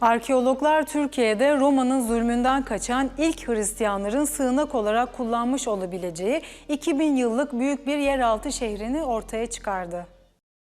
Arkeologlar Türkiye'de Roma'nın zulmünden kaçan ilk Hristiyanların sığınak olarak kullanmış olabileceği 2000 yıllık büyük bir yeraltı şehrini ortaya çıkardı.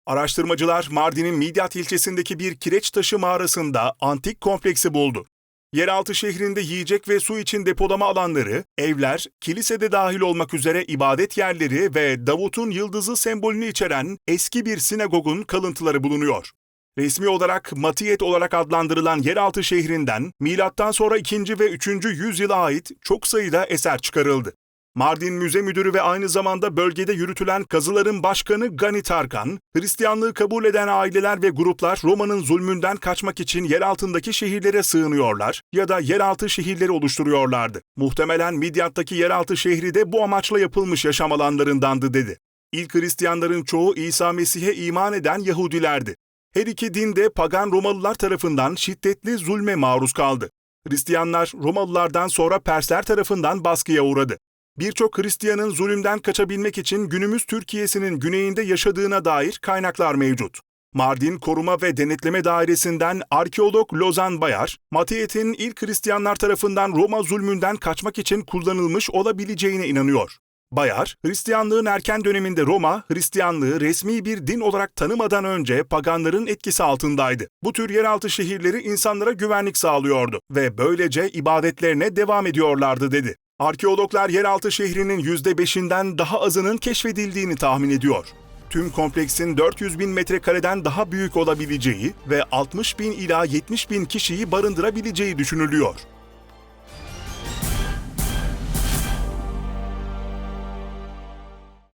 Araştırmacılar Mardin'in Midyat ilçesindeki bir kireç taşı mağarasında antik kompleksi buldu. Yeraltı şehrinde yiyecek ve su için depolama alanları, evler, kilisede dahil olmak üzere ibadet yerleri ve Davut'un yıldızı sembolünü içeren eski bir sinagogun kalıntıları bulunuyor. Resmi olarak Matiyet olarak adlandırılan yeraltı şehrinden milattan sonra 2. ve 3. yüzyıla ait çok sayıda eser çıkarıldı. Mardin Müze Müdürü ve aynı zamanda bölgede yürütülen kazıların başkanı Gani Tarkan, Hristiyanlığı kabul eden aileler ve gruplar Roma'nın zulmünden kaçmak için yer altındaki şehirlere sığınıyorlar ya da yeraltı şehirleri oluşturuyorlardı. Muhtemelen Midyat'taki yeraltı şehri de bu amaçla yapılmış yaşam alanlarındandı dedi. İlk Hristiyanların çoğu İsa Mesih'e iman eden Yahudilerdi. Her iki din de pagan Romalılar tarafından şiddetli zulme maruz kaldı. Hristiyanlar Romalılardan sonra Persler tarafından baskıya uğradı. Birçok Hristiyanın zulümden kaçabilmek için günümüz Türkiye'sinin güneyinde yaşadığına dair kaynaklar mevcut. Mardin Koruma ve Denetleme Dairesi'nden arkeolog Lozan Bayar, Matiyet'in ilk Hristiyanlar tarafından Roma zulmünden kaçmak için kullanılmış olabileceğine inanıyor. Bayar, Hristiyanlığın erken döneminde Roma, Hristiyanlığı resmi bir din olarak tanımadan önce paganların etkisi altındaydı. Bu tür yeraltı şehirleri insanlara güvenlik sağlıyordu ve böylece ibadetlerine devam ediyorlardı dedi. Arkeologlar yeraltı şehrinin %5'inden daha azının keşfedildiğini tahmin ediyor. Tüm kompleksin 400 bin metrekareden daha büyük olabileceği ve 60 bin ila 70 bin kişiyi barındırabileceği düşünülüyor.